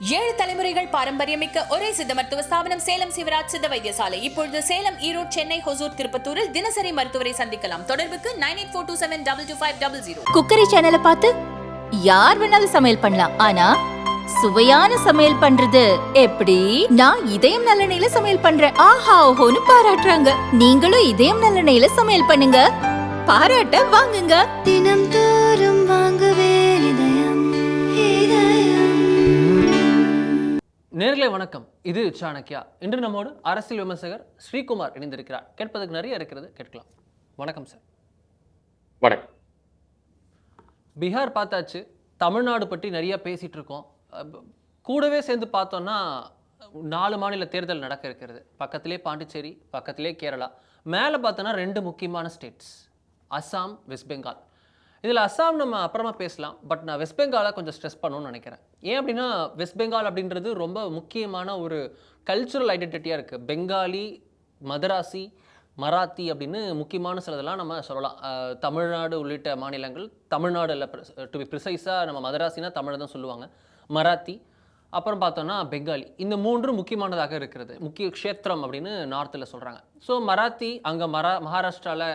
ஏழு தலைமுறைகள் பாரம்பரியமிக்க ஒரே சித்த மருத்துவ ஸ்தாபனம் சேலம் சிவராஜ் சித்த வைத்தியசாலை. இப்பொழுது சேலம் ஈரோடு சென்னை ஹொசூர் திருப்பத்தூரில் தினசரி மருத்துவரை சந்திக்கலாம். தொடர்புக்கு nine eight four two seven double two five double zero. Cookery சேனலை பார்த்து யார் வேணாலும் சமையல் பண்ணலாம். ஆனா சுவையான சமையல் பண்றது எப்படி? நான் இதயம் நல்லெண்ணெயில சமையல் பண்றேன். ஆஹா ஓஹோன்னு பாராட்டுறாங்க. நீங்களும் இதயம் நல்லெண்ணெயில சமையல் பண்ணுங்க. பாராட்ட வாங்குங்க. தினம் நேர்களே வணக்கம். இது சாணக்கியா இன்று நம்மோடு அரசியல் விமர்சகர் ஸ்ரீகுமார் இணைந்திருக்கிறார். கேட்பதற்கு நிறைய இருக்கிறது கேட்கலாம். வணக்கம் சார். வணக்கம். பீகார் பார்த்தாச்சு தமிழ்நாடு பற்றி நிறைய பேசிட்டு இருக்கோம். கூடவே சேர்ந்து பார்த்தோம்னா நாலு மாநில தேர்தல் நடக்க இருக்கிறது. பக்கத்திலே பாண்டிச்சேரி பக்கத்திலே கேரளா. மேலே பார்த்தோன்னா ரெண்டு முக்கியமான ஸ்டேட்ஸ். அஸ்ஸாம் வெஸ்ட் பெங்கால். இதில் அஸ்ஸாம் நம்ம அப்புறமா பேசலாம். பட் நான் வெஸ்ட் பெங்காலை கொஞ்சம் ஸ்ட்ரெஸ் பண்ணணும்னு நினைக்கிறேன். ஏன் அப்படின்னா வெஸ்ட் பெங்கால் அப்படின்றது ரொம்ப முக்கியமான ஒரு கல்ச்சுரல் ஐடென்டிட்டியாக இருக்குது பெங்காலி மதராசி மராத்தி அப்படின்னு முக்கியமான சிலதெல்லாம் நம்ம சொல்லலாம். தமிழ்நாடு உள்ளிட்ட மாநிலங்கள் தமிழ்நாடில் டு பி ப்ரிசைஸாக நம்ம மதராசினா தமிழ் தான் சொல்லுவாங்க. மராத்தி அப்புறம் பார்த்தோன்னா பெங்காலி. இந்த மூன்றும் முக்கியமானதாக இருக்கிறது. முக்கிய க்ஷேத்திரம் அப்படின்னு நார்த்தில் சொல்கிறாங்க ஸோ மராத்தி அங்கே மரா மகாராஷ்டிராவில்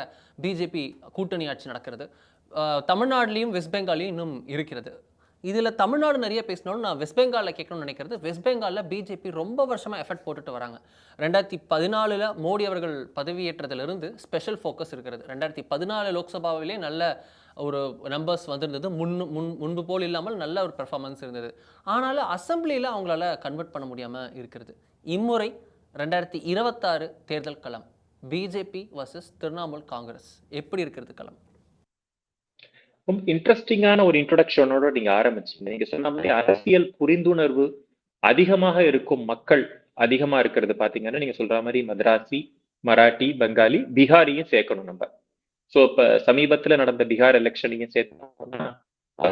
பிஜேபி கூட்டணி ஆட்சி நடக்கிறது. தமிழ்நாடுலேயும் வெஸ்ட் பெங்காலையும் இன்னும் இருக்கிறது. இதில் தமிழ்நாடு நிறைய பேசினாலும் நான் வெஸ்ட் பெங்காலில் கேட்கணும்னு நினைக்கிறது. வெஸ்ட் பெங்காலில் பிஜேபி ரொம்ப வருஷமாக எஃபர்ட் போட்டுட்டு வராங்க. ரெண்டாயிரத்தி பதினாலில் மோடி அவர்கள் பதவியேற்றதுலேருந்து ஸ்பெஷல் ஃபோக்கஸ் இருக்கிறது. ரெண்டாயிரத்தி பதினாலு லோக்சபாவிலே நல்ல ஒரு நம்பர்ஸ் வந்திருந்தது. முன் முன் முன்பு போல் இல்லாமல் நல்ல ஒரு பெர்ஃபார்மன்ஸ் இருந்தது. ஆனாலும் அசம்பிளியில் அவங்களால கன்வெர்ட் பண்ண முடியாமல் இருக்கிறது. இம்முறை ரெண்டாயிரத்தி இருபத்தாறு தேர்தல் களம் பிஜேபி வர்சஸ் திரிணாமுல் காங்கிரஸ் எப்படி இருக்கிறது களம்? ரொம்ப இன்ட்ரெஸ்டிங்கான ஒரு இன்ட்ரோடக்ஷனோட நீங்க ஆரம்பிச்சீங்க. நீங்க சொன்ன மாதிரி அரசியல் புரிந்துணர்வு அதிகமாக இருக்கும் மக்கள் அதிகமா இருக்கிறது பாத்தீங்கன்னா நீங்க சொல்ற மாதிரி மதராசி மராட்டி பெங்காலி பீகாரியும் சேர்க்கணும் நம்ம. சோ இப்ப சமீபத்துல நடந்த பீகார் எலெக்ஷனையும் சேர்த்தோம்னா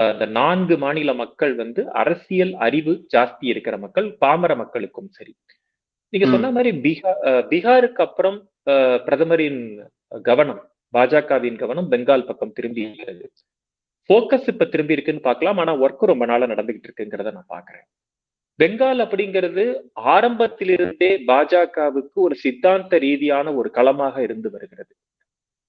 அந்த நான்கு மாநில மக்கள் வந்து அரசியல் அறிவு ஜாஸ்தி இருக்கிற மக்கள் பாமர மக்களுக்கும் சரி. நீங்க சொன்ன மாதிரி பீகார் பீகாருக்கு அப்புறம் பிரதமரின் கவனம் பாஜகவின் கவனம் பெங்கால் பக்கம் திரும்பி இருக்கிறது ஃபோக்கஸ் இப்ப திரும்பி இருக்குன்னு பார்க்கலாம். ஆனா ஒர்க் ரொம்ப நாளா நடந்துகிட்டு இருக்குங்கிறத நான் பாக்குறேன் பெங்கால் அப்படிங்கிறது ஆரம்பத்திலிருந்தே பாஜகவுக்கு ஒரு சித்தாந்த ரீதியான ஒரு களமாக இருந்து வருகிறது.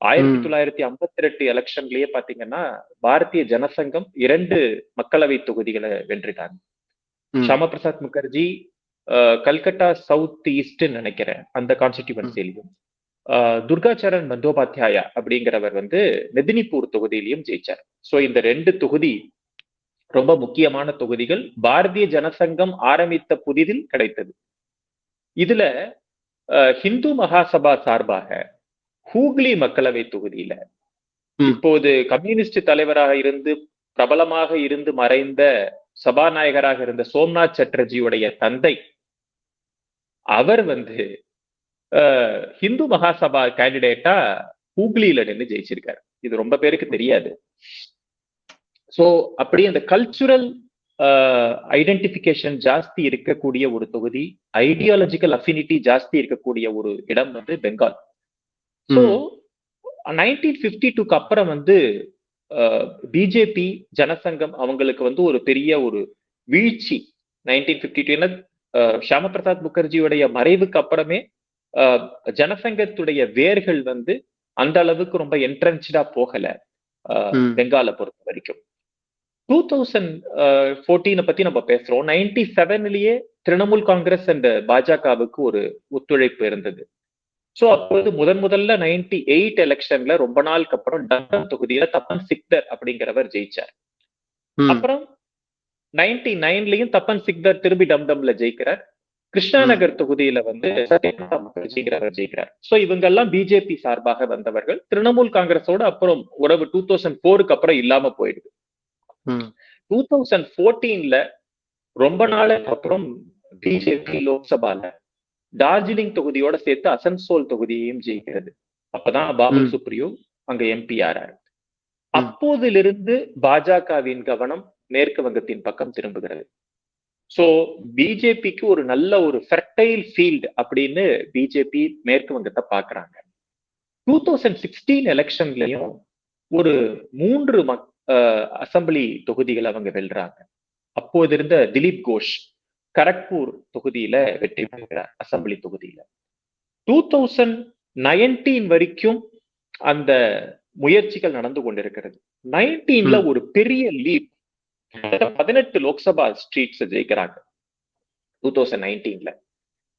ஆயிரத்தி தொள்ளாயிரத்தி ஐம்பத்தி ரெண்டு எலெக்ஷன்லயே பாத்தீங்கன்னா பாரதிய ஜனசங்கம் இரண்டு மக்களவை தொகுதிகளை வென்றுட்டாங்க. ஷாமா பிரசாத் முகர்ஜி கல்கத்தா சவுத் ஈஸ்ட்னு நினைக்கிறேன். அந்த கான்ஸ்டிடியூவன்சிலையும் துர்காச்சரண் பந்தோபாத்யாயா அப்படிங்கிறவர் வந்து மெதினிப்பூர் தொகுதியிலையும் ஜெயிச்சார். சோ இந்த ரெண்டு தொகுதி ரொம்ப முக்கியமான தொகுதிகள். பாரதிய ஜனசங்கம் ஆரம்பித்த புதிதில் கிடைத்தது. இதுல ஹிந்து மகாசபா சார்பாக ஹூக்ளி மக்களவை தொகுதியில இப்போது கம்யூனிஸ்ட் தலைவராக இருந்து பிரபலமாக இருந்து மறைந்த சபாநாயகராக இருந்த சோம்நாத் சட்டர்ஜியுடைய தந்தை அவர் வந்து ஹிந்து மகாசபா கேண்டிடேட்டா ஹூக்ளியில நின்று ஜெயிச்சிருக்காரு. இது ரொம்ப பேருக்கு தெரியாது. சோ அப்படி அந்த கல்ச்சுரல் ஐடென்டிபிகேஷன் ஜாஸ்தி இருக்கக்கூடிய ஒரு தொகுதி ஐடியாலஜிக்கல் அஃபினிட்டி ஜாஸ்தி இருக்கக்கூடிய ஒரு இடம் வந்து பெங்கால். ஸோ நைன்டீன் பிப்டி டூக்கு அப்புறம் வந்து பிஜேபி ஜனசங்கம் அவங்களுக்கு வந்து ஒரு பெரிய ஒரு வீழ்ச்சி. நைன்டீன் பிப்டி டூ என்ன ஷியாம பிரசாத் முகர்ஜியுடைய மறைவுக்கு அப்புறமே ஜனசங்கத்துடைய வேர்கள் வந்து அந்த அளவுக்கு ரொம்ப என்ட்ரன்ஸ்டா போகல பெங்காலை பொறுத்த வரைக்கும். டூ தௌசண்ட் ஃபோர்டீனை பத்தி நம்ம பேசுறோம். நைன்டி செவன்லயே திரிணாமுல் காங்கிரஸ் அண்ட் பாஜகவுக்கு ஒரு ஒத்துழைப்பு இருந்தது. சோ அப்போது முதன் முதல்ல நைன்டி எயிட் எலெக்ஷன்ல ரொம்ப நாளுக்கு அப்புறம் டம்பம் தொகுதியில தப்பன் சிக்தர் அப்படிங்கிறவர் ஜெயிச்சார். அப்புறம் நைன்டி நைன்லயும் தப்பன் சிக்தர் திரும்பி டம்டம்ல ஜெயிக்கிறார். கிருஷ்ணாநகர் தொகுதியில வந்து சத்யபிரதா முகர்ஜிங்கிறவர் ஜெயிக்கிறார் சோ இவங்க எல்லாம் பிஜேபி சார்பாக வந்தவர்கள். திரிணாமுல் காங்கிரஸோட அப்புறம் உறவு டூ தௌசண்ட் போருக்கு அப்புறம் இல்லாம போயிடுது. டூ தௌசண்ட் ஃபோர்டீன்ல ரொம்ப நாளுக்கு அப்புறம் பிஜேபி லோக்சபால டார்ஜிலிங் தொகுதியோட சேர்த்து அசன்சோல் தொகுதியையும் ஜெயிக்கிறது. அப்பதான் பாபுல் சுப்ரியோ அங்க எம்பி ஆறாரு. அப்போதிலிருந்து பாஜகவின் கவனம் மேற்கு வங்கத்தின் பக்கம் திரும்புகிறது. சோ பிஜேபிக்கு ஒரு நல்ல ஒரு ஃபெர்டைல் ஃபீல்டு அப்படின்னு பிஜேபி மேற்கு வங்கத்தை பாக்குறாங்க டூ தௌசண்ட் சிக்ஸ்டீன் எலெக்ஷன்லயும் ஒரு மூன்று மக் அசம்பிளி தொகுதிகளை அவங்க வெல்றாங்க. அப்போது இருந்த திலீப் கோஷ் கரக்பூர் தொகுதியில வெற்றி பெறுகிறார் அசெம்பிளி தொகுதியில. டூ தௌசண்ட் நைன்டீன் வரைக்கும் அந்த முயற்சிகள் நடந்து கொண்டிருக்கிறது. நைன்டீன்ல ஒரு பெரிய லீப் பதினெட்டு லோக்சபா ஸ்ட்ரீட்ஸ் ஜெயிக்கிறாங்க. டூ தௌசண்ட் நைன்டீன்ல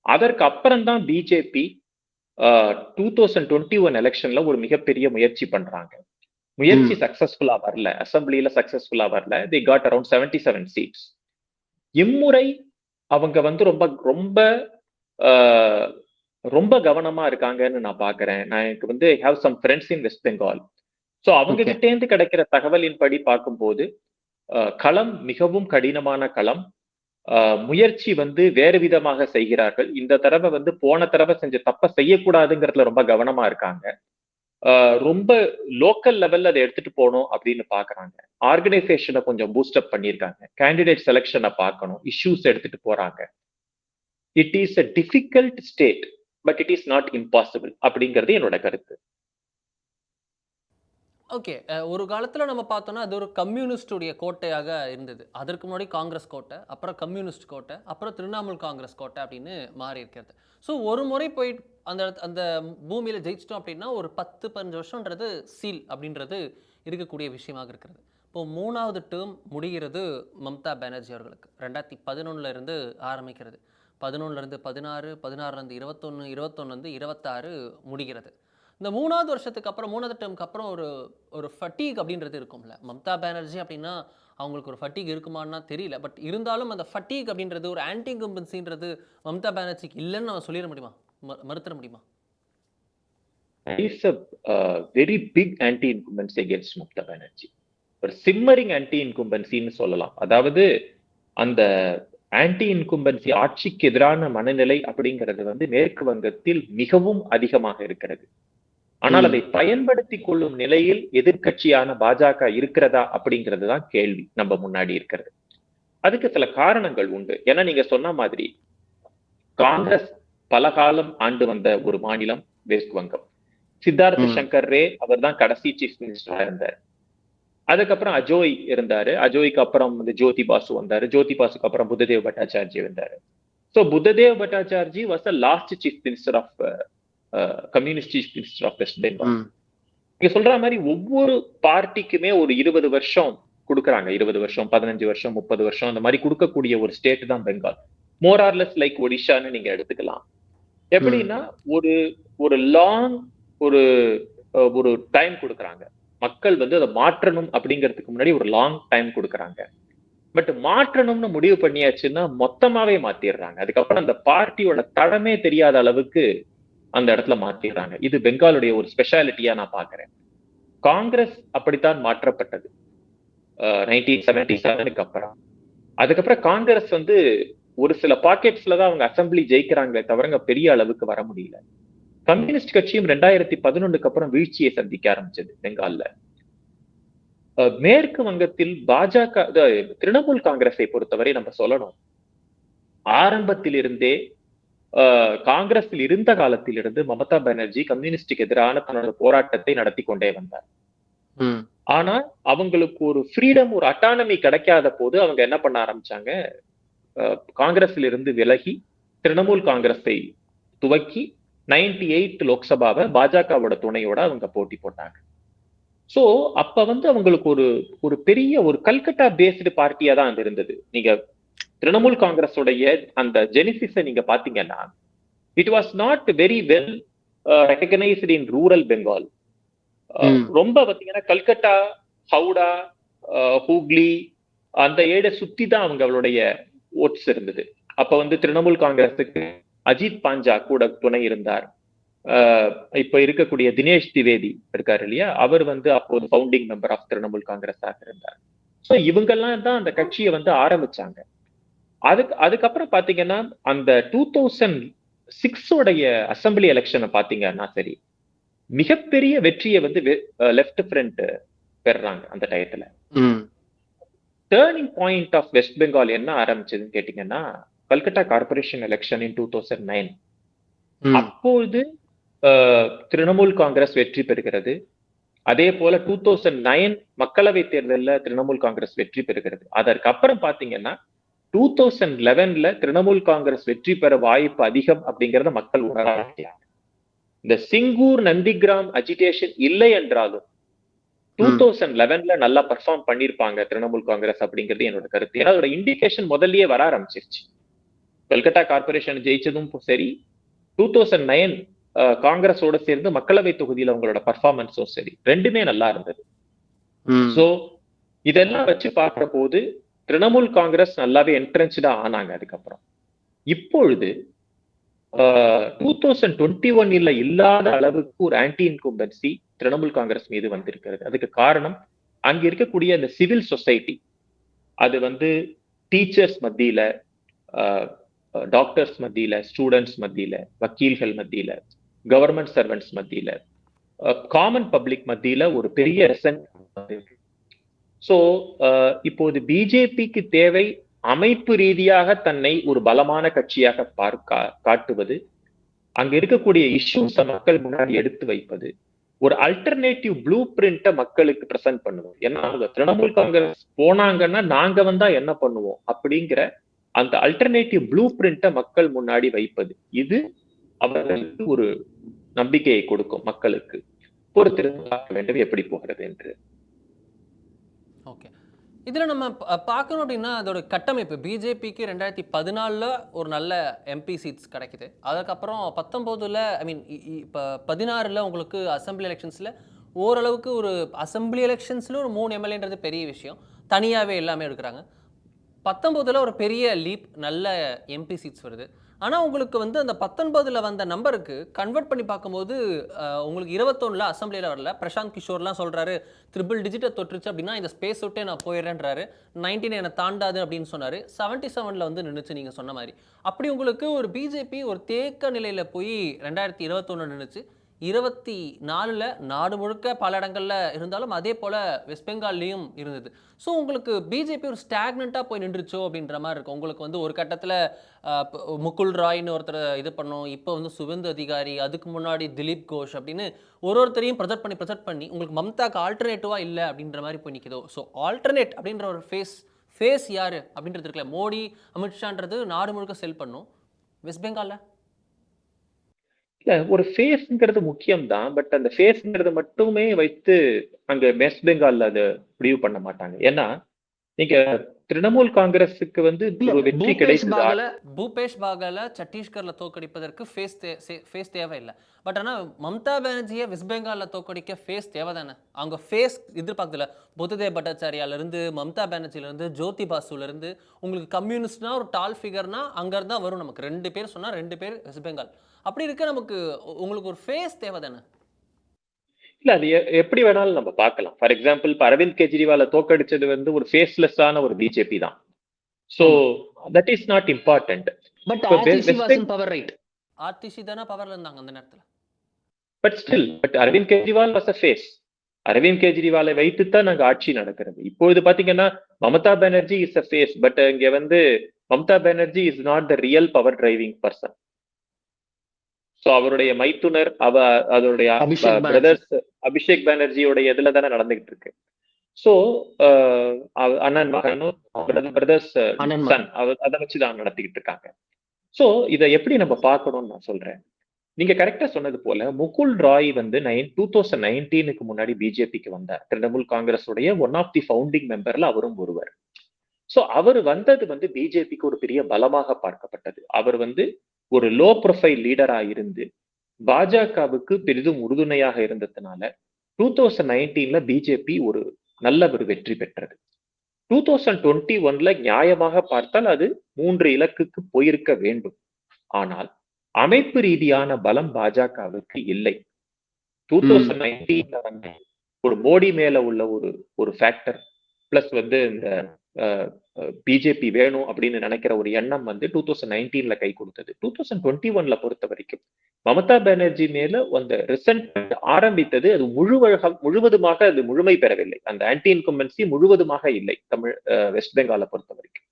அதற்கு அப்புறம் தான் BJP two thousand twenty one எலெக்ஷன்ல ஒரு மிகப்பெரிய முயற்சி பண்றாங்க. முயற்சி சக்சஸ்ஃபுல்லா வரல. அசம்பிளில சக்சஸ்ஃபுல்லா வரல. They got around seventy seven seats இம்முறை அவங்க வந்து ரொம்ப ரொம்ப ரொம்ப கவனமா இருக்காங்கன்னு நான் பாக்குறேன். நான் எனக்கு வந்து have some friends in West Bengal so அவங்க Okay. கிட்ட இருந்து கிடைக்கிற தகவலின்படி பார்க்கும்போது ஆஹ், களம் மிகவும் கடினமான களம். ஆஹ், முயற்சி வந்து வேறு விதமாக செய்கிறார்கள். இந்த தடவை வந்து போன தடவை செஞ்ச தப்ப செய்யக்கூடாதுங்கிறதுல ரொம்ப கவனமா இருக்காங்க. ஆஹ், ரொம்ப லோக்கல் லெவல்ல அதை எடுத்துட்டு போகணும் அப்படின்னு பாக்குறாங்க. ஆர்கனைசேஷனை கொஞ்சம் பூஸ்டப் பண்ணியிருக்காங்க. கேண்டிடேட் செலெக்ஷனை பார்க்கணும். இஷ்யூஸ் எடுத்துட்டு போறாங்க. It is a difficult state but it is not impossible அப்படிங்கிறது என்னோட கருத்து. ஓகே. ஒரு காலத்தில் நம்ம பார்த்தோன்னா அது ஒரு கம்யூனிஸ்டுடைய கோட்டையாக இருந்தது. அதற்கு முன்னாடி காங்கிரஸ் கோட்டை அப்புறம் கம்யூனிஸ்ட் கோட்டை அப்புறம் திரிணாமுல் காங்கிரஸ் கோட்டை அப்படின்னு மாறி இருக்கிறது. ஸோ ஒரு முறை போய் அந்த அந்த பூமியில் ஜெயிச்சிட்டோம் அப்படின்னா ஒரு பத்து பதினஞ்சு வருஷன்றது சீல் அப்படின்றது இருக்கக்கூடிய விஷயமாக இருக்கிறது. இப்போது மூணாவது டேர்ம் முடிகிறது மம்தா பானர்ஜி அவர்களுக்கு. ரெண்டாயிரத்தி பதினொன்னுல இருந்து ஆரம்பிக்கிறது. பதினொன்னுலேருந்து பதினாறு பதினாறுலேருந்து இருபத்தொன்று இருபத்தொன்னுலேருந்து இருபத்தாறு முடிகிறது. இந்த மூணாவது வருஷத்துக்கு அப்புறம் மூணாவது டேர்முக்கு அப்புறம் ஒரு ஒரு ஃபட்டீக் அப்படின்றது இருக்கும்ல. மம்தா பானர்ஜி அப்படின்னா அவங்களுக்கு ஒரு ஃபட்டீக் இருக்குமான்னா தெரியல. பட் இருந்தாலும் அந்த ஃபட்டீக் அப்படின்றது ஒரு ஆன்டி கம்பன்சின்றது மம்தா பானர்ஜிக்கு இல்லைன்னு நம்ம சொல்லிட முடியுமா? மறுத்துட முடியுமா? Is a very big anti incumbency against Mamata Banerjee. ஒரு சிம்மரிங் ஆன்டி இன்கும்பன்சின்னு சொல்லலாம். அதாவது அந்த ஆன்டி இன்கும்பன்சி ஆட்சிக்கு எதிரான மனநிலை அப்படிங்கிறது வந்து மேற்கு வங்கத்தில் மிகவும் அதிகமாக இருக்கிறது. ஆனால் அதை பயன்படுத்தி கொள்ளும் நிலையில் எதிர்க்கட்சியான பாஜக இருக்கிறதா அப்படிங்கிறது தான் கேள்வி நம்ம முன்னாடி இருக்கிறது. அதுக்கு சில காரணங்கள் உண்டு. ஏன்னா நீங்க சொன்ன மாதிரி காங்கிரஸ் பல காலம் ஆண்டு வந்த ஒரு மாநிலம் வெஸ்ட் வங்கம். சித்தார்த்த. சங்கர் ரே அவர் தான் கடைசி சீஃப் மினிஸ்டரா இருந்தார். அதுக்கப்புறம் அஜோய் இருந்தாரு. அஜோய்க்கு அப்புறம் வந்து ஜோதி பாசு வந்தாரு. ஜோதி பாசுக்கு அப்புறம் புத்ததேவ் பட்டாச்சார்ஜி வந்தாரு. So Buddhadeb Bhattacharjee was the last chief minister of communist chief minister of West Bengal நீங்க சொல்ற மாதிரி ஒவ்வொரு பார்ட்டிக்குமே ஒரு இருபது வருஷம் கொடுக்குறாங்க. இருபது வருஷம் பதினஞ்சு வருஷம் முப்பது வருஷம் அந்த மாதிரி கொடுக்கக்கூடிய ஒரு ஸ்டேட் தான் பெங்கால் மோரார்லெஸ் லைக் ஒடிஷான்னு நீங்க எடுத்துக்கலாம். எப்படின்னா ஒரு ஒரு லாங் ஒரு ஒரு டைம் கொடுக்குறாங்க. மக்கள் வந்து அதை மாற்றணும் அப்படிங்கிறதுக்கு முன்னாடி ஒரு லாங் டைம் கொடுக்குறாங்க. பட் மாற்றணும்னு முடிவு பண்ணியாச்சுன்னா மொத்தமாவே மாத்திடுறாங்க. அதுக்கப்புறம் அந்த பார்ட்டியோட தடமே தெரியாத அளவுக்கு அந்த இடத்துல மாத்திடுறாங்க. இது பெங்காலுடைய ஒரு ஸ்பெஷாலிட்டியா நான் பாக்குறேன் காங்கிரஸ் அப்படித்தான் மாற்றப்பட்டது. நைன்டீன் செவன்டி செவனுக்கு அப்புறம். அதுக்கப்புறம் காங்கிரஸ் வந்து ஒரு சில பாக்கெட்ஸ்ல தான் அவங்க அசெம்பிளி ஜெயிக்கிறாங்களே தவிரங்க பெரிய அளவுக்கு வர முடியல. கம்யூனிஸ்ட் கட்சியும் ரெண்டாயிரத்தி பதினொன்னுக்கு அப்புறம் வீழ்ச்சியை சந்திக்க ஆரம்பிச்சது பெங்கால்ல. அஹ், மேற்கு வங்கத்தில் பாஜக திரிணாமுல் காங்கிரஸை பொறுத்தவரை நம்ம சொல்லணும். ஆரம்பத்திலிருந்தே காங்கிரஸில் இருந்த காலத்திலிருந்து மமதா பானர்ஜி கம்யூனிஸ்டுக்கு எதிரான தன்னோட போராட்டத்தை நடத்தி கொண்டே வந்தார். ஆனா அவங்களுக்கு ஒரு ஃப்ரீடம் ஒரு அட்டானமி கிடைக்காத போது அவங்க என்ன பண்ண ஆரம்பிச்சாங்க? காங்கிரஸில் இருந்து விலகி திரிணாமுல் காங்கிரஸை துவக்கி நைன்டி எயிட் லோக்சபாவை பாஜகவோட துணையோட அவங்க போட்டி போட்டாங்க. சோ அப்ப வந்து அவங்களுக்கு ஒரு ஒரு பெரிய ஒரு கல்கட்டா பேஸ்டு பார்ட்டியா தான் அது இருந்தது. நீங்க திரிணாமுல் காங்கிரஸோடைய அந்த ஜெனிசிஸை நீங்க பாத்தீங்கன்னா it was not very well recognised in rural Bengal. ரொம்ப பாத்தீங்கன்னா கல்கட்டா ஹவுடா அஹ், ஹூக்ளி அந்த ஏடை சுத்தி தான் அவங்களுடைய ஓட்ஸ் இருந்தது. அப்ப வந்து திரிணாமுல் காங்கிரஸுக்கு அஜித் பாஞ்சா கூட துணை இருந்தார். அஹ், இப்ப இருக்கக்கூடிய தினேஷ் திவேதி இருக்காரு இல்லையா? அவர் வந்து அப்போது ஃபவுண்டிங் மெம்பர் ஆஃப் திரிணாமுல் காங்கிரஸாக இருந்தார். சோ இவங்கெல்லாம் தான் அந்த கட்சியை வந்து ஆரம்பிச்சாங்க. அதுக்கு அதுக்கப்புறம் பாத்தீங்கன்னா அந்த டூ தௌசண்ட் சிக்ஸோடைய அசம்பிளி எலெக்ஷனை பாத்தீங்கன்னா சரி மிகப்பெரிய வெற்றியை வந்து லெஃப்ட் ஃப்ரண்ட் பெறுறாங்க அந்த டயத்துல. Turning point of West Bengal என்ன ஆரம்பிச்சதுன்னு கேட்டீங்கன்னா Calcutta corporation election in two thousand nine uh, Trinamool Congress வெற்றி பெறுகிறது. அதே போல டூ தௌசண்ட் நைன் மக்களவை தேர்தலில் திரிணாமுல் காங்கிரஸ் வெற்றி பெறுகிறது. அதற்கு அப்புறம் பாத்தீங்கன்னா டூ தௌசண்ட் லெவன்ல திரிணாமுல் காங்கிரஸ் வெற்றி பெற வாய்ப்பு அதிகம் அப்படிங்கறத மக்கள் உணர. இந்த சிங்கூர் நந்திகிராம் அஜிடேஷன் இல்லை என்றாலும் டூ. தௌசண்ட் லெவன்ல நல்லா பர்ஃபார்ம் பண்ணிருப்பாங்க திரிணாமுல் காங்கிரஸ் அப்படிங்கிறது என்னோட கருத்து ஏன்னா அதோட இண்டிகேஷன் முதல்லயே வர ஆரம்பிச்சிருச்சு கல்கத்தா கார்பரேஷன் ஜெயிச்சதும் சரி டூ தௌசண்ட் நைன் காங்கிரஸோட சேர்ந்து மக்களவை தொகுதியில அவங்களோட பர்ஃபார்மன்ஸும் சரி ரெண்டுமே நல்லா இருந்தது. சோ இதெல்லாம் வச்சு பார்க்கிற போது திரிணாமுல் காங்கிரஸ் நல்லாவே என்ட்ரன்ஸ்டா ஆனாங்க அதுக்கப்புறம். இப்பொழுது டூ தௌசண்ட் டுவெண்ட்டி ஒன்ல இல்லாத அளவுக்கு ஒரு ஆன்டி இன்கும்பன்சி திரிணாமுல் காங்கிரஸ் மீது வந்திருக்கிறது. அதுக்கு காரணம் அங்க இருக்கக்கூடிய அந்த சிவில் சொசைட்டி. அது வந்து டீச்சர்ஸ் மத்தியில டாக்டர்ஸ் மத்தியில ஸ்டூடெண்ட்ஸ் மத்தியில வக்கீல்கள் மத்தியில கவர்மெண்ட் சர்வெண்ட்ஸ் மத்தியில காமன் பப்ளிக் மத்தியில ஒரு பெரிய ரெசன் சோ uh, இப்போது பிஜேபிக்கு தேவை அமைப்பு ரீதியாக தன்னை ஒரு பலமான கட்சியாக பார்க்க காட்டுவது அங்க இருக்கக்கூடிய இஷ்யூஸ மக்கள் முன்னாடி எடுத்து வைப்பது ஒரு அல்டர்னேட்டிவ் ப்ளூ பிரிண்ட மக்களுக்கு பிரசன்ட் பண்ணுவோம் ஏன்னா அவங்க திரிணாமுல் காங்கிரஸ் போனாங்கன்னா நாங்க வந்தா என்ன பண்ணுவோம்? அப்படிங்கிற அந்த அல்டர்னேட்டிவ் ப்ளூ பிரிண்ட மக்கள் முன்னாடி வைப்பது. இது அவர்களுக்கு ஒரு நம்பிக்கையை கொடுக்கும் மக்களுக்கு. பொறுத்திருந்து பார்க்க வேண்டும் எப்படி போகிறது என்று. ஓகே இதில் நம்ம பார்க்கணும் அப்படின்னா அதோட கட்டமைப்பு. பிஜேபிக்கு ரெண்டாயிரத்தி பதினாலில் ஒரு நல்ல எம்பி சீட்ஸ் கிடைக்குது. அதுக்கப்புறம் பத்தொம்போதில் ஐ மீன் இப்போ பதினாறில் உங்களுக்கு அசம்பிளி எலெக்ஷன்ஸில் ஓரளவுக்கு ஒரு அசம்பிளி எலெக்ஷன்ஸில் ஒரு மூணு எம்எல்ஏன்றது பெரிய விஷயம். தனியாகவே எல்லாமே எடுக்கிறாங்க. பத்தொம்போதில் ஒரு பெரிய லீப் நல்ல எம்பி சீட்ஸ் வருது. ஆனால் உங்களுக்கு வந்து அந்த பத்தொன்பதில் வந்த நம்பருக்கு கன்வெர்ட் பண்ணி பார்க்கும்போது உங்களுக்கு இருபத்தொன்னில் அசம்பிளியில் வரல. பிரசாந்த் கிஷோர்லாம் சொல்கிறாரு ட்ரிபிள் டிஜிட்டை தொற்றுச்சு அப்படின்னா இந்த ஸ்பேஸ் விட்டே நான் போயிடுறேன்றாரு. நைன்டீன் என்னை தாண்டாது அப்படின்னு சொன்னார். செவன்ட்டி செவனில் வந்து நின்றுச்சு நீங்கள் சொன்ன மாதிரி. அப்படி உங்களுக்கு ஒரு பிஜேபி ஒரு தேக்க நிலையில் போய் ரெண்டாயிரத்தி இருபத்தொன்று நின்றுச்சு இருபத்தி நாலில் நாடு முழுக்க பல இடங்களில் இருந்தாலும் அதே போல் வெஸ்ட் பெங்கால்லையும் இருந்தது. ஸோ உங்களுக்கு பிஜேபி ஒரு ஸ்டாக்னண்ட்டாக போய் நின்றுச்சோ அப்படின்ற மாதிரி இருக்கும். உங்களுக்கு வந்து ஒரு கட்டத்தில் முகுல் ராய்னு ஒருத்தர் இது பண்ணோம். இப்போ வந்து சுவேந்து அதிகாரி அதுக்கு முன்னாடி திலீப் கோஷ் அப்படின்னு ஒரு ஒருத்தரையும் ப்ரெசென்ட் பண்ணி ப்ரெசென்ட் பண்ணி உங்களுக்கு மம்தாக்கு ஆல்டர்னேட்டிவாக இல்லை அப்படின்ற மாதிரி போய் நிற்குதோ ஸோ ஆல்டர்னேட் அப்படின்ற ஒரு ஃபேஸ் ஃபேஸ் யார் அப்படின்றது இருக்குல்ல. மோடி அமித்ஷான்றது நாடு முழுக்க செல் பண்ணும். வெஸ்ட் பெங்காலில் இல்ல ஒரு ஃபேஸ்ங்கிறது முக்கியம்தான் பட் அந்த ஃபேஸ்ங்கிறது மட்டுமே வைத்து அங்க வெஸ்ட் பெங்கால்ல அதை முடிவு பண்ண மாட்டாங்க. ஏன்னா நீங்க திரிணாமுல் காங்கிரஸுக்கு வந்து ஒரு வெற்றி பாகல பூபேஷ் பாகல சத்தீஸ்கர்ல தோக்கடிப்பதற்கு ஃபேஸ் தே ஃபேஸ் தேவையில்லை பட் ஆனால் மம்தா பானர்ஜியை வெஸ்ட் பெங்காலில் தோக்கடிக்க ஃபேஸ் தேவை தானே? அவங்க ஃபேஸ் எதிர்பார்க்கல புத்ததேவ் பட்டாச்சாரியாலேருந்து மம்தா பானர்ஜிலேருந்து ஜோதி பாசுலேருந்து உங்களுக்கு கம்யூனிஸ்ட்னா ஒரு டால் ஃபிகர்னா அங்கேருந்து தான் வரும் நமக்கு. ரெண்டு பேர் சொன்னால் ரெண்டு பேர் வெஸ்ட் பெங்கால் அப்படி இருக்க நமக்கு உங்களுக்கு ஒரு ஃபேஸ் தேவை தானே? இல்ல அது எப்படி வேணாலும் நம்ம பார்க்கலாம். ஃபார் எக்ஸாம்பிள் இப்ப அரவிந்த் கெஜ்ரிவாலை தோக்கடிச்சது வந்து ஒரு ஃபேஸ்லெஸ்ஸான ஒரு பிஜேபி தான். So that is not important but power right RTC தானே பவரில் இருந்தாங்க அந்த நேரத்தில். But still but Arvind Kejriwal was a face Arvind கெஜ்ரிவாலை வைத்துத்தான் நாங்க ஆட்சி நடக்கிறது. இப்பொழுது பாத்தீங்கன்னா Mamata Banerjee is a face but இங்க வந்து Mamata Banerjee is not the real power driving person so அவருடைய மைத்துனர் அவ அதோடைய. பிரதர்ஸ் அபிஷேக் பானர்ஜியோட இதுல தானே நடந்துகிட்டு இருக்கு சோ அண்ணன் மகனும் பிரதர்ஸ் சன் அதை வச்சுதான் நடத்திக்கிட்டு இருக்காங்க சோ இதை எப்படி நம்ம பார்க்கணும்னு நான் சொல்றேன். நீங்க கரெக்டா சொன்னது போல முகுல் ராய் வந்து நைன் டூ தௌசண்ட் நைன்டீனுக்கு முன்னாடி பிஜேபிக்கு வந்தார். திரிணாமுல் காங்கிரஸுடைய ஒன் ஆஃப் தி ஃபவுண்டிங் மெம்பர்ல அவரும் ஒருவர். சோ அவர் வந்தது வந்து பிஜேபிக்கு ஒரு பெரிய பலமாக பார்க்கப்பட்டது. அவர் வந்து ஒரு லோ ப்ரொஃபைல் லீடரா இருந்து பாஜகவுக்கு பெரிதும் உறுதுணையாக இருந்ததுனால டூ தௌசண்ட் நைன்டீன்ல பிஜேபி ஒரு நல்ல ஒரு வெற்றி பெற்றது. டூ தௌசண்ட் டுவெண்ட்டி ஒன்ல நியாயமாக பார்த்தால் அது மூன்று இலக்குக்கு போயிருக்க வேண்டும். ஆனால் அமைப்பு ரீதியான பலம் பாஜகவுக்கு இல்லை. டூ தௌசண்ட் நைன்டீன்ல வந்து ஒரு மோடி மேல உள்ள ஒரு ஒரு ஃபேக்டர் பிளஸ் வந்து இந்த பிஜேபி வேணும் அப்படின்னு நினைக்கிற ஒரு எண்ணம் வந்து டூ தௌசண்ட் நைன்டீன்ல கை கொடுத்தது. டூ தௌசண்ட் டுவெண்ட்டி ஒன்ல பொறுத்த வரைக்கும் மமதா பானர்ஜி மேல அந்த ரிசன்ட் ஆரம்பித்தது அது முழுவழக முழுவதுமாக அது முழுமை பெறவில்லை. அந்த ஆன்டி இன்கம்பன்சி முழுவதுமாக இல்லை தமிழ் வெஸ்ட் பெங்காலை பொறுத்த வரைக்கும்.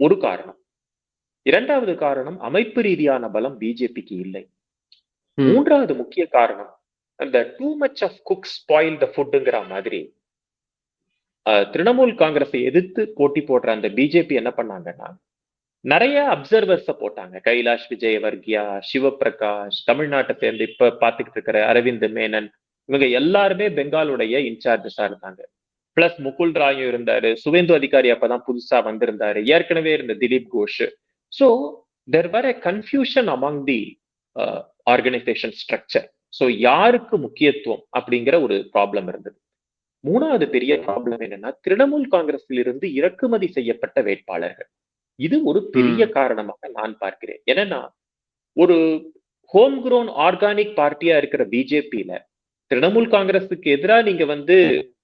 ஒரு காரணம். இரண்டாவது காரணம் அமைப்பு ரீதியான பலம் பிஜேபிக்கு இல்லை. மூன்றாவது முக்கிய காரணம் அந்த too much of cook spoil the ஃபுட்டுங்கிற மாதிரி திரிணாமுல் காங்கிரஸை எதிர்த்து போட்டி போடுற அந்த பிஜேபி என்ன பண்ணாங்கன்னா நிறைய அப்சர்வர்ஸ போட்டாங்க. கைலாஷ் விஜயவர்கியா சிவபிரகாஷ் தமிழ்நாட்டை சேர்ந்து இப்ப பாத்துக்கிட்டு இருக்கிற அரவிந்த் மேனன் இவங்க எல்லாருமே பெங்காலுடைய இன்சார்ஜஸா இருந்தாங்க. பிளஸ் முகுல் ராயும் இருந்தாரு. சுவேந்து அதிகாரி அப்பதான் புதுசா வந்திருந்தாரு. ஏற்கனவே இருந்த Dilip Ghosh. So there were a confusion among the organisation structure so யாருக்கு முக்கியத்துவம் அப்படிங்கிற ஒரு ப்ராப்ளம் இருந்தது. மூணாவது பெரிய ப்ராப்ளம் என்னன்னா திரிணாமுல் காங்கிரஸில் இருந்து இறக்குமதி செய்யப்பட்ட வேட்பாளர்கள். இது ஒரு பெரிய காரணமாக நான் பார்க்கிறேன். என்னன்னா ஒரு ஹோம் குரோன் ஆர்கானிக் பார்ட்டியா இருக்கிற பிஜேபியில திரிணாமுல் காங்கிரஸுக்கு எதிராக நீங்க வந்து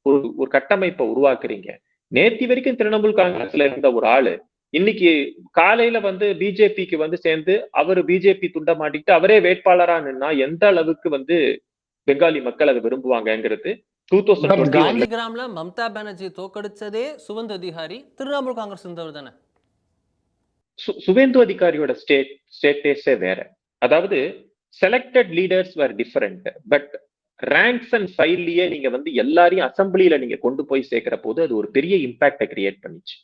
ஒரு ஒரு கட்டமைப்பை உருவாக்குறீங்க. நேத்தி வரைக்கும் திரிணாமுல் காங்கிரஸ்ல இருந்த ஒரு ஆளு இன்னைக்கு காலையில வந்து பிஜேபிக்கு வந்து சேர்ந்து அவர் பிஜேபி துண்ட மாட்டிக்கிட்டு அவரே வேட்பாளரா நின்னா எந்த அளவுக்கு வந்து பெங்காலி மக்கள் அதை விரும்புவாங்கங்கிறது டூ தௌசண்ட் காந்தி கிராம்ல மம்தா பானர்ஜி தோக்கடிச்சதே சுவந்த் அதிகாரி திரிணாமுல் காங்கிரஸ் இருந்தவர் தானே? சுவேந்து அதிகாரியோட ஸ்டேட் ஸ்டேட்டஸே வேற. அதாவது selected leaders were different but ranks and ஃபைல்லயே நீங்க வந்து எல்லாரையும் அசம்பிளியில நீங்க கொண்டு போய் சேர்க்கிற போது அது ஒரு பெரிய இம்பாக்டை கிரியேட் பண்ணிச்சு.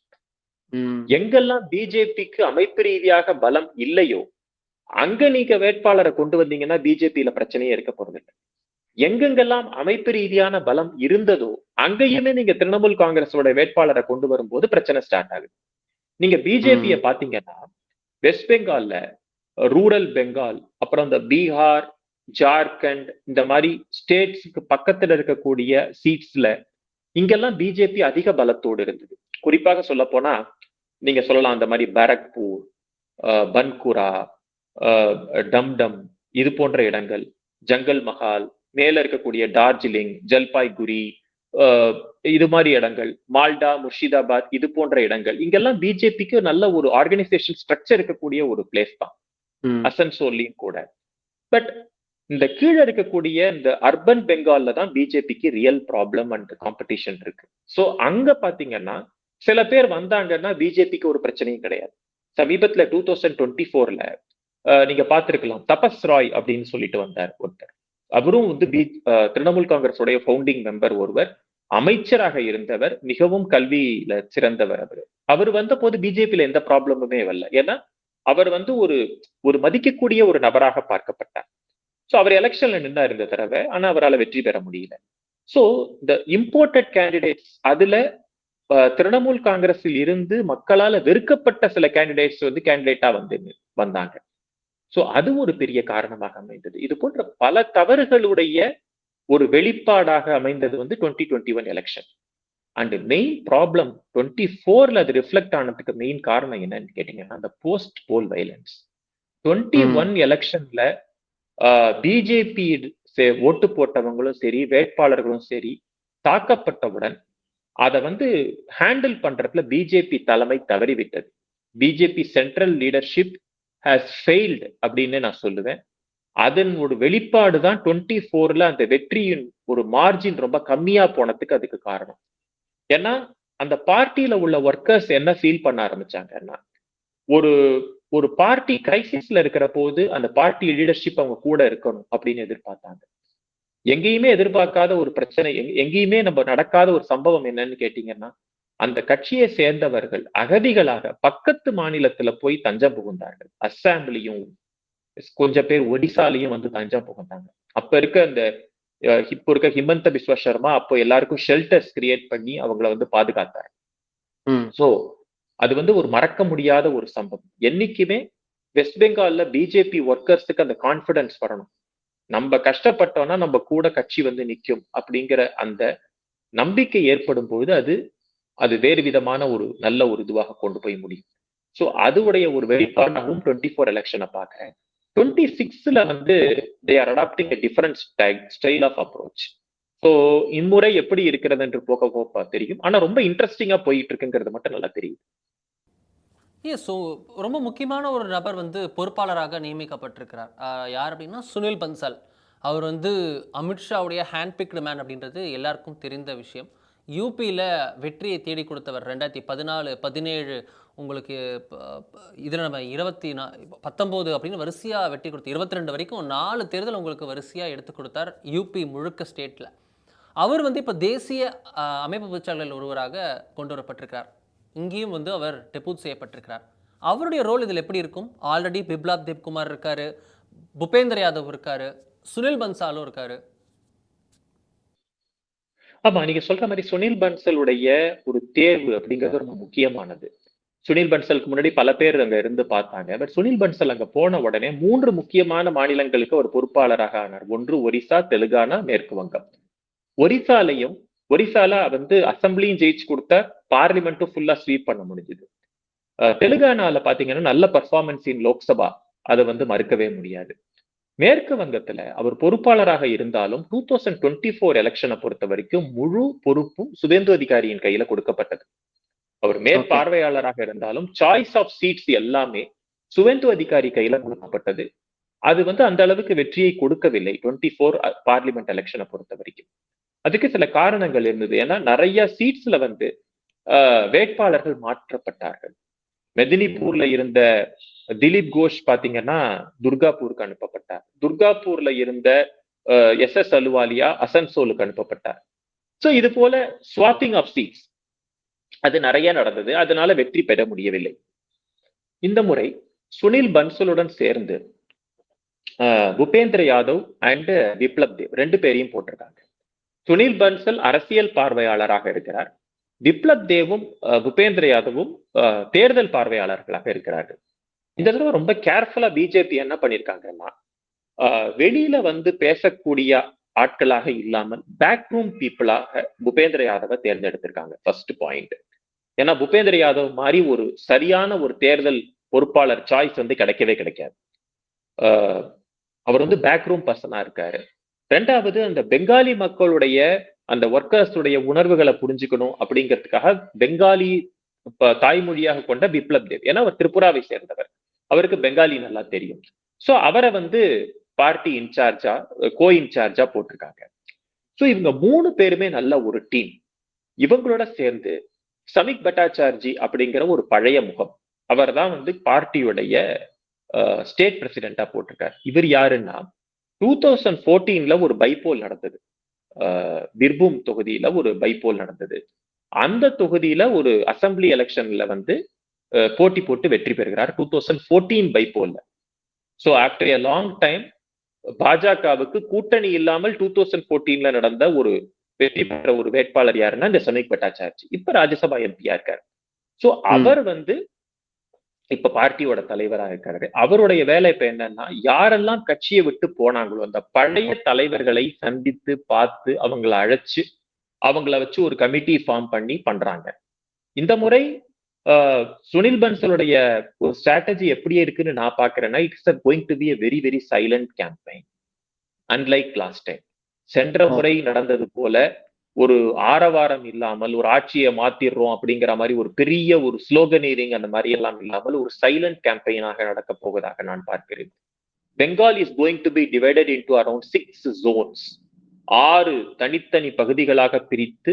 எங்கெல்லாம் பிஜேபிக்கு அமைப்பு ரீதியாக பலம் இல்லையோ அங்க நீங்க வேட்பாளரை கொண்டு வந்தீங்கன்னா பிஜேபியில பிரச்சனையே இருக்க போறதில்லை. எங்கெங்கெல்லாம் அமைப்பு ரீதியான பலம் இருந்ததோ அங்கேயுமே நீங்க திரிணாமுல் காங்கிரஸோட வேட்பாளரை கொண்டு வரும்போது பிரச்சனை ஸ்டார்ட் ஆகுது. நீங்க பிஜேபிய பாத்தீங்கன்னா வெஸ்ட் பெங்கால்ல ரூரல் பெங்கால் அப்புறம் இந்த பீகார் ஜார்க்கண்ட் இந்த மாதிரி ஸ்டேட்ஸ்க்கு பக்கத்துல இருக்கக்கூடிய சீட்ஸ்ல இங்கெல்லாம் பிஜேபி அதிக பலத்தோடு இருந்தது. குறிப்பாக சொல்ல போனா நீங்க சொல்லலாம் அந்த மாதிரி பாரக்பூர் பன்குரா டம்டம் இது போன்ற இடங்கள் ஜங்கல் மஹால் மேல இருக்கக்கூடிய டார்ஜிலிங் ஜல்பாய்குரி இது மாதிரி இடங்கள் மால்டா முர்ஷிதாபாத் இது போன்ற இடங்கள். இங்கெல்லாம் பிஜேபிக்கு நல்ல ஒரு ஆர்கனைசேஷன் ஸ்ட்ரக்சர் இருக்கக்கூடிய ஒரு பிளேஸ் தான். அசன்சோல்லையும் கூட. பட் இந்த கீழே இருக்கக்கூடிய இந்த அர்பன் பெங்கால்ல தான் பிஜேபிக்கு ரியல் ப்ராப்ளம் அண்ட் காம்படிஷன் இருக்கு. சோ அங்க பாத்தீங்கன்னா சில பேர் வந்தாங்கன்னா பிஜேபிக்கு ஒரு பிரச்சனையும் கிடையாது. சமீபத்துல டூ தௌசண்ட் டுவெண்ட்டி ஃபோர்ல நீங்க பார்த்திருக்கலாம் தபஸ் ராய் அப்படின்னு சொல்லிட்டு வந்தார் ஒருத்தர். அவரும் வந்து பி திரிணாமுல் காங்கிரஸ் உடைய ஃபவுண்டிங் மெம்பர் ஒருவர். அமைச்சராக இருந்தவர் மிகவும் கல்வியில சிறந்தவர் அவர். அவர் வந்த போது பிஜேபியில எந்த ப்ராப்ளமுமே வரல. ஏன்னா அவர் வந்து ஒரு ஒரு மதிக்கக்கூடிய ஒரு நபராக பார்க்கப்பட்டார். சோ அவர் எலெக்ஷன்ல நின்னா இருந்த தடவை. ஆனா அவரால் வெற்றி பெற முடியல. சோ இந்த இம்போர்ட்டட் கேண்டிடேட்ஸ் அதுல அஹ், திரிணாமுல் காங்கிரஸில் இருந்து மக்களால வெறுக்கப்பட்ட சில கேண்டிடேட்ஸ் வந்து கேண்டிடேட்டா வந்து வந்தாங்க. சோ அது ஒரு பெரிய காரணமாக அமைந்தது. இது போன்ற பல தவறுகளுடைய ஒரு வெளிப்பாடாக அமைந்தது வந்து twenty twenty one election and main problem twenty ஃபோர்ல அது ரிஃப்ளெக்ட் ஆனதுக்கு மெயின் காரணம் என்னன்னு கேட்டீங்கன்னா அந்த post poll violence twenty one எலெக்ஷன்ல பிஜேபி ஓட்டு போட்டவங்களும் சரி வேட்பாளர்களும் சரி தாக்கப்பட்டவுடன் அதை வந்து ஹேண்டில் பண்றதுல பிஜேபி தலைமை தவறிவிட்டது. BJP central leadership has failed அப்படின்னு நான் சொல்லுவேன். அதன் ஒரு வெளிப்பாடு தான் டுவெண்ட்டி ஃபோர்ல அந்த வெற்றியின் ஒரு மார்ஜின் ரொம்ப கம்மியா போனதுக்கு அதுக்கு காரணம். ஏன்னா அந்த பார்ட்டியில உள்ள ஒர்க்கர்ஸ் என்ன ஃபீல் பண்ண ஆரம்பிச்சாங்கன்னா ஒரு ஒரு பார்ட்டி கிரைசிஸ்ல இருக்கிற போது அந்த பார்ட்டி லீடர்ஷிப் அவங்க கூட இருக்கணும் அப்படின்னு எதிர்பார்த்தாங்க. எங்கேயுமே எதிர்பார்க்காத ஒரு பிரச்சனை எங்கேயுமே நம்ம நடக்காத ஒரு சம்பவம் என்னன்னு கேட்டீங்கன்னா அந்த கட்சியை சேர்ந்தவர்கள் அகதிகளாக பக்கத்து மாநிலத்துல போய் தஞ்சம் புகுந்தார்கள். அஸ்ஸாம்லயும் கொஞ்சம் பேர் ஒடிசாலையும் வந்து தஞ்சம் புகுந்தாங்க. அப்ப இருக்க அந்த இப்போ இருக்க ஹிமந்த பிஸ்வ சர்மா அப்போ எல்லாருக்கும் ஷெல்டர்ஸ் கிரியேட் பண்ணி அவங்கள வந்து பாதுகாத்தாங்க. சோ அது வந்து ஒரு மறக்க முடியாத ஒரு சம்பவம். என்னைக்குமே வெஸ்ட் பெங்கால்ல பிஜேபி ஒர்க்கர்ஸுக்கு அந்த கான்ஃபிடன்ஸ் வரணும். நம்ம கஷ்டப்பட்டோம்னா நம்ம கூட கட்சி வந்து நிக்கும் அப்படிங்கிற அந்த நம்பிக்கை ஏற்படும் பொழுது அது அது வேறு விதமான ஒரு நல்ல ஒரு இதுவாக கொண்டு போய் முடியும். ஸோ அதுவுடைய ஒரு வெளிப்பாடாகவும் டுவெண்ட்டி ஃபோர் எலெக்ஷனை பார்க்குறேன். டுவெண்ட்டி சிக்ஸ்ல வந்து they are adapting difference style of approach so இம்முறை எப்படி இருக்கிறது என்று போக போக தெரியும். ஆனா ரொம்ப இன்ட்ரெஸ்டிங்கா போயிட்டு இருக்குங்கிறது மட்டும் நல்லா தெரியும் ஏ ஸோ ரொம்ப முக்கியமான ஒரு நபர் வந்து பொறுப்பாளராக நியமிக்கப்பட்டிருக்கிறார். யார் அப்படின்னா சுனில் பன்சால். அவர் வந்து அமித்ஷாவுடைய ஹேண்ட் பிக்டு மேன் அப்படின்றது எல்லாருக்கும் தெரிந்த விஷயம். யூபியில் வெற்றியை தேடி கொடுத்தவர் ரெண்டாயிரத்தி பதினாலு பதினேழு உங்களுக்கு இதில் நம்ம இருபத்தி நா பத்தொம்போது அப்படின்னு வரிசையாக வெற்றி கொடுத்து இருபத்தி ரெண்டு வரைக்கும் நாலு தேர்தல் உங்களுக்கு வரிசையாக எடுத்து கொடுத்தார் யூபி முழுக்க ஸ்டேட்டில் அவர் வந்து இப்போ தேசிய அமைப்பு பொதுச்சாளர்கள் ஒருவராக கொண்டு வரப்பட்டிருக்கிறார். இங்கேயும் வந்து அவர் டெபூட் செய்யப்பட்டிருக்கிறார். அவருடைய ரோல் இதில் எப்படி இருக்கும்? ஆல்ரெடி பிப்லாப் தேவ்குமார் இருக்கார் புபேந்திர யாதவ் இருக்கார் சுனில் பன்சாலும் இருக்கார் ஆமா நீங்க சொல்ற மாதிரி சுனில் பன்சலுடைய ஒரு தேர்வு அப்படிங்கிறது ரொம்ப முக்கியமானது. சுனில் பன்சலுக்கு முன்னாடி பல பேர் அங்க இருந்து பார்த்தாங்க. பட் சுனில் பன்சல் அங்க போன உடனே மூன்று முக்கியமான மாநிலங்களுக்கு ஒரு பொறுப்பாளராக ஆனார். ஒன்று ஒரிசா தெலுங்கானா மேற்கு வங்கம். ஒரிசாலையும் ஒரிசால வந்து அசம்பிளியும் ஜெயிச்சு கொடுத்த பார்லிமெண்ட்டும் ஃபுல்லா ஸ்வீப் பண்ண முடிஞ்சுது. தெலுங்கானால பாத்தீங்கன்னா நல்ல பர்ஃபார்மன்ஸ் இன் லோக்சபா. அதை வந்து மறுக்கவே முடியாது. மேற்கு வங்கத்துல அவர் பொறுப்பாளராக இருந்தாலும் டூ தௌசண்ட் டுவெண்ட்டி ஃபோர் எலெக்ஷனை பொறுத்த வரைக்கும் முழு பொறுப்பும் சுவேந்து அதிகாரியின் கையில கொடுக்கப்பட்டது. அவர் மேற்பார்வையாளராக இருந்தாலும் சாய்ஸ் ஆஃப் சீட்ஸ் எல்லாமே சுவேந்து அதிகாரி கையில கொடுக்கப்பட்டது. அது வந்து அந்த அளவுக்கு வெற்றியை கொடுக்கவில்லை டுவெண்ட்டி ஃபோர் பார்லிமெண்ட் எலெக்ஷனை பொறுத்த வரைக்கும். அதுக்கு சில காரணங்கள் இருந்தது. ஏன்னா நிறைய சீட்ஸ்ல வந்து வேட்பாளர்கள் மாற்றப்பட்டார்கள். மெதினிபூர்ல இருந்த திலீப் கோஷ் பாத்தீங்கன்னா துர்காபூருக்கு அனுப்பப்பட்டார். துர்காபூர்ல இருந்த எஸ் எஸ் அலுவாலியா அசன்சோலுக்கு அனுப்பப்பட்டார். சோ இது போல ஸ்வாப்பிங் ஆஃப் சீட்ஸ் அது நிறைய நடந்தது. அதனால வெற்றி பெற முடியவில்லை. இந்த முறை சுனில் பன்சலுடன் சேர்ந்து ஆஹ், பூபேந்திர யாதவ் அண்ட் விப்ளப் தேவ் ரெண்டு பேரையும் போட்டிருக்காங்க. சுனில் பன்சல் அரசியல் பார்வையாளராக இருக்கிறார். விப்ளப் தேவும் ஆஹ், பூபேந்திர யாதவும் ஆஹ், தேர்தல் பார்வையாளர்களாக இருக்கிறார்கள். இந்த தடவை ரொம்ப கேர்ஃபுல்லா பிஜேபி என்ன பண்ணிருக்காங்கன்னா ஆஹ், வெளியில வந்து பேசக்கூடிய ஆட்களாக இல்லாமல் பேக் ரூம் பீப்புளாக பூபேந்திர யாதவை தேர்ந்தெடுத்திருக்காங்க ஃபர்ஸ்ட் பாயிண்ட் ஏன்னா பூபேந்திர யாதவ் மாதிரி ஒரு சரியான ஒரு தேர்தல் பொறுப்பாளர் சாய்ஸ் வந்து கிடைக்கவே கிடைக்காது. ஆஹ், அவர் வந்து பேக் ரூம் பர்சனா இருக்காரு. ரெண்டாவது அந்த பெங்காலி மக்களுடைய அந்த ஒர்க்கர்ஸ் உடைய உணர்வுகளை புரிஞ்சுக்கணும் அப்படிங்கிறதுக்காக பெங்காலி தாய்மொழியாக கொண்ட பிப்ளப் தேவ். ஏன்னா அவர் திரிபுராவை சேர்ந்தவர். அவருக்கு பெங்காலி நல்லா தெரியும். சோ அவரை வந்து பார்ட்டி இன்சார்ஜா கோ இன்சார்ஜா போட்டிருக்காங்க. சோ இவங்க மூணு பேருமே நல்ல ஒரு டீம் இவங்களோட சேர்ந்து சமிக் பட்டாச்சார்ஜி அப்படிங்கிற ஒரு பழைய முகம். அவர் தான் வந்து பார்ட்டியுடைய ஸ்டேட் பிரசிடென்டா போட்டிருக்காரு. இவர் யாருன்னா டூ தௌசண்ட் ஃபோர்டீன்ல ஒரு பைபோல் நடந்தது. பிர்பூம் தொகுதியில ஒரு பைப்போல் நடந்தது. அந்த தொகுதியில ஒரு அசெம்பிளி எலெக்ஷன்ல வந்து போட்டி போட்டு வெற்றி பெறுகிறார் two thousand fourteen பைப்போல்ல so after a long time பாஜகவுக்கு கூட்டணி இல்லாமல் டூ தௌசண்ட் ஃபோர்டீன்ல நடந்த ஒரு வெற்றி பெற்ற ஒரு வேட்பாளர் யாருன்னா இந்த சமிக் பட்டாச்சார்ஜி. இப்ப ராஜ்யசபா எம்பியா இருக்காரு. ஸோ அவர் வந்து இப்ப பார்ட்டியோட தலைவரா இருக்காரு. அவருடைய வேலை இப்ப என்னன்னா யாரெல்லாம் கட்சியை விட்டு போனாங்களோ அந்த பழைய தலைவர்களை சந்தித்து பார்த்து அவங்கள அழைச்சு அவங்கள வச்சு ஒரு கமிட்டி ஃபார்ம் பண்ணி பண்றாங்க. இந்த முறை சுனில் பன்சலுடைய ஒரு ஸ்ட்ராட்டஜி எப்படி இருக்குன்னு நான் பாக்குறேன்னா it's going to be a very very silent campaign unlike last time சென்ற முறை நடந்தது போல ஒரு ஆரவாரம் இல்லாமல் ஒரு ஆட்சியை மாத்திடுறோம் அப்படிங்கிற மாதிரி ஒரு பெரிய ஒரு ஸ்லோகனீரிங் அந்த மாதிரி எல்லாம் இல்லாமல் ஒரு சைலண்ட் கேம்பெயினாக நடக்க போவதாக நான் பார்க்கிறேன். Bengal is going to be divided into around six zones ஆறு தனித்தனி பகுதிகளாக பிரித்து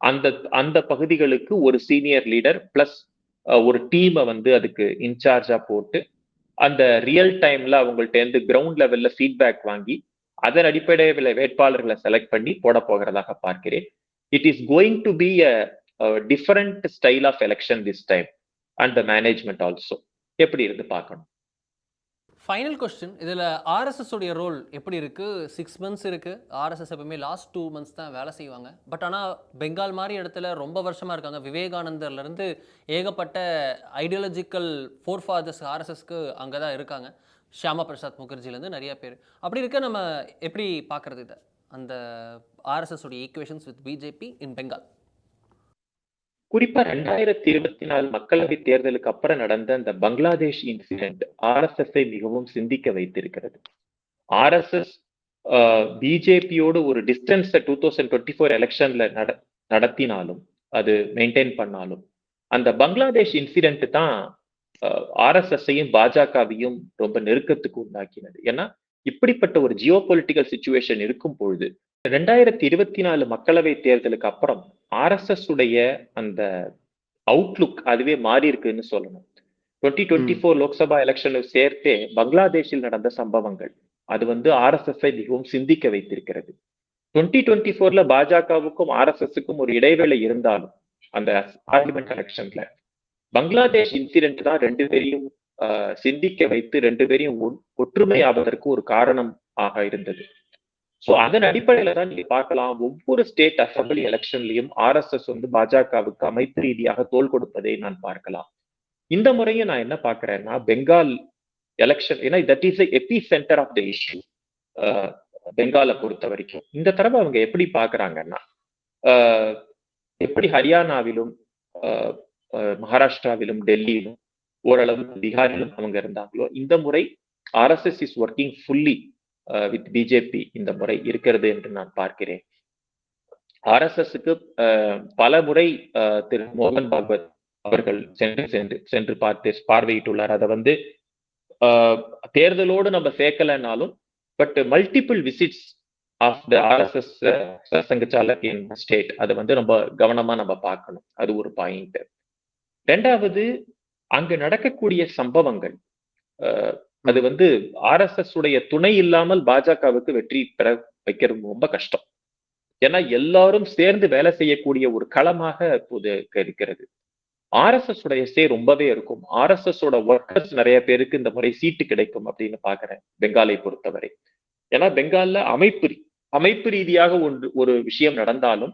அந்த அந்த பகுதிகளுக்கு ஒரு சீனியர் லீடர் பிளஸ் ஒரு டீமை வந்து அதுக்கு இன்சார்ஜா போட்டு அந்த ரியல் டைம்ல அவங்கள்ட்ட இருந்து கிரவுண்ட் லெவல்ல ஃபீட்பேக் வாங்கி அதன் அடிப்படையில் வேட்பாளர்களை செலக்ட் பண்ணி போட போகிறதாக பார்க்கிறேன். It is going to be a different style of election this time and the management also எப்படி இருந்து பார்க்கணும்? ஃபைனல் கொஸ்டின் இதில் ஆர்எஸ்எஸ் உடைய ரோல் எப்படி இருக்குது சிக்ஸ் மந்த்ஸ் இருக்குது ஆர்எஸ்எஸ் எப்பவுமே லாஸ்ட் டூ மந்த்ஸ் தான் வேலை செய்வாங்க. பட் ஆனால் பெங்கால் மாதிரி இடத்துல ரொம்ப வருஷமாக இருக்காங்க. விவேகானந்தர்லேருந்து ஏகப்பட்ட ஐடியாலஜிக்கல் ஃபோர் ஃபாதர்ஸ் ஆர்எஸ்எஸ்க்கு அங்கே தான் இருக்காங்க. ஷியாமா பிரசாத் முகர்ஜிலேருந்து நிறைய பேர். அப்படி இருக்க நம்ம எப்படி பார்க்குறது இதை? அந்த ஆர்எஸ்எஸ் உடைய equations with BJP in Bengal குறிப்பா ரெண்டாயிரத்தி இருபத்தி நாலு மக்களவை தேர்தலுக்கு அப்புறம் நடந்த அந்த பங்களாதேஷ் இன்சிடென்ட் ஆர்எஸ்எஸ்ஐ மிகவும் சிந்திக்க வைத்திருக்கிறது. ஆர்எஸ்எஸ் பிஜேபியோடு ஒரு distance two thousand twenty four எலெக்ஷன்ல நட நடத்தினாலும் அது மெயின்டைன் பண்ணாலும் அந்த பங்களாதேஷ் இன்சிடென்ட் தான் ஆர்எஸ்எஸ்ஐயும் பாஜகவையும் ரொம்ப நெருக்கத்துக்கு உண்டாக்கினது. ஏன்னா இப்படிப்பட்ட ஒரு ஜியோ பொலிட்டிக்கல் சுச்சுவேஷன் இருக்கும் பொழுது ரெண்டாயிரத்தி இருபத்தி நாலு மக்களவை தேர்தலுக்கு அப்புறம் ஆர்எஸ்எஸ் உடைய அந்த அவுட்லுக் அதுவே மாறி இருக்குன்னு சொல்லணும். டுவெண்ட்டி டுவெண்ட்டி ஃபோர் லோக்சபா எலெக்ஷனை சேர்த்தே பங்களாதேஷில் நடந்த சம்பவங்கள் அது வந்து ஆர்எஸ்எஸ்ஐ மிகவும் சிந்திக்க வைத்திருக்கிறது. டுவெண்ட்டி டுவெண்ட்டி ஃபோர்ல பாஜகவுக்கும் ஆர்எஸ்எஸ்க்கும் ஒரு இடைவேளை இருந்தாலும் அந்த பார்லிமெண்ட் எலெக்ஷன்ல பங்களாதேஷ் இன்சிடென்ட் தான் ரெண்டு பேரையும் சிந்திக்க வைத்து ரெண்டு பேரையும் ஒன்- ஒற்றுமையாவதற்கு ஒரு காரணம் ஆக இருந்தது. சோ அதன் அடிப்படையில தான் நீங்க பார்க்கலாம். ஒவ்வொரு ஸ்டேட் அசம்பிளி எலெக்ஷன்லயும் ஆர்எஸ்எஸ் வந்து பாஜகவுக்கு அமைப்பு ரீதியாக தோல் கொடுப்பதை நான் பார்க்கலாம். இந்த முறையும் நான் என்ன பார்க்கிறேன்னா பெங்கால் எலெக்ஷன் ஏன்னா that is epicentre of the issue பெங்காலை பொறுத்த வரைக்கும். இந்த தடவை அவங்க எப்படி பாக்குறாங்கன்னா ஆஹ், எப்படி ஹரியானாவிலும் ஆஹ், மகாராஷ்டிராவிலும் டெல்லியிலும் ஓரளவு பீகாரிலும் அவங்க இருந்தாங்களோ இந்த முறை RSS is working fully with BJP இந்த முறை இருக்கிறது என்று நான் பார்க்கிறேன். ஆர்எஸ்எஸ்க்கு பல முறை திரு மோகன் பாகவத் அவர்கள் சென்று சென்று சென்று பார்த்து பார்வையிட்டுள்ளார். அதை வந்து ஆஹ், தேர்தலோடு நம்ம சேர்க்கலைனாலும் but multiple visits of the RSS sanghchalak in state அதை வந்து நம்ம கவனமா நம்ம பார்க்கணும். அது ஒரு பாயிண்ட் ரெண்டாவது அங்கு நடக்கக்கூடிய சம்பவங்கள். ஆஹ், அது வந்து ஆர்எஸ்எஸ் உடைய துணை இல்லாமல் பாஜகவுக்கு வெற்றி பெற வைக்கிறது ரொம்ப கஷ்டம். ஏன்னா எல்லாரும் சேர்ந்து வேலை செய்யக்கூடிய ஒரு களமாக இப்போது இருக்கிறது. ஆர்எஸ்எஸ் உடைய சே ரொம்பவே இருக்கும். ஆர்எஸ்எஸ் ஓட ஒர்க்கர்ஸ் நிறைய பேருக்கு இந்த முறை சீட்டு கிடைக்கும் அப்படின்னு பாக்குறேன் பெங்காலை பொறுத்தவரை. ஏன்னா பெங்கால்ல அமைப்பு அமைப்பு ரீதியாக ஒன்று ஒரு விஷயம் நடந்தாலும்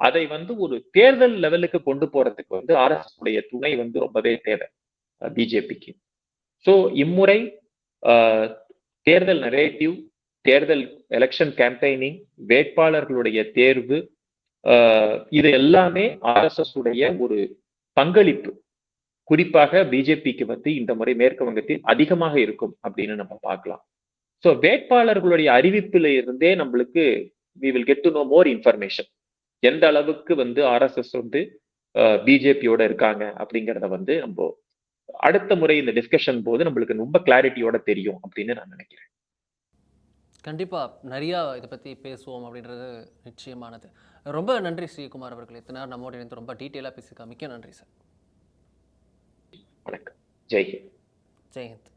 அதை வந்து ஒரு தேர்தல் லெவலுக்கு கொண்டு போறதுக்கு வந்து ஆர்எஸ்எஸ் உடைய துணை வந்து ரொம்பவே தேவை பிஜேபிக்கு. சோ இம்முறை ஆஹ், தேர்தல் நரேட்டிவ் தேர்தல் எலெக்ஷன் கேம்பெயினிங் வேட்பாளர்களுடைய தேர்வு ஆஹ், இது எல்லாமே ஆர்எஸ்எஸ் உடைய ஒரு பங்களிப்பு. குறிப்பாக பிஜேபிக்கு வந்து இந்த முறை மேற்கு வங்கத்தில் அதிகமாக இருக்கும் அப்படின்னு நம்ம பார்க்கலாம். சோ வேட்பாளர்களுடைய அறிவிப்பில இருந்தே நம்மளுக்கு we will get to know more information எந்த அளவுக்கு வந்து ஆர்எஸ்எஸ் வந்து பிஜேபியோட இருக்காங்க அப்படிங்கிறத வந்து நம்ம அடுத்த முறை இந்த டிஸ்கஷன் போது நம்மளுக்கு ரொம்ப கிளாரிட்டியோட தெரியும் அப்படின்னு நான் நினைக்கிறேன். கண்டிப்பாக நிறையா இதை பற்றி பேசுவோம் அப்படின்றது நிச்சயமானது. ரொம்ப நன்றி ஸ்ரீகுமார் அவர்கள். இத்தனை நேரம் நம்மோட இணைந்து ரொம்ப டீட்டெயிலாக பேசியிருக்கா. மிக்க நன்றி சார். வணக்கம். ஜெய் ஹிந்த். ஜெயஹிந்த்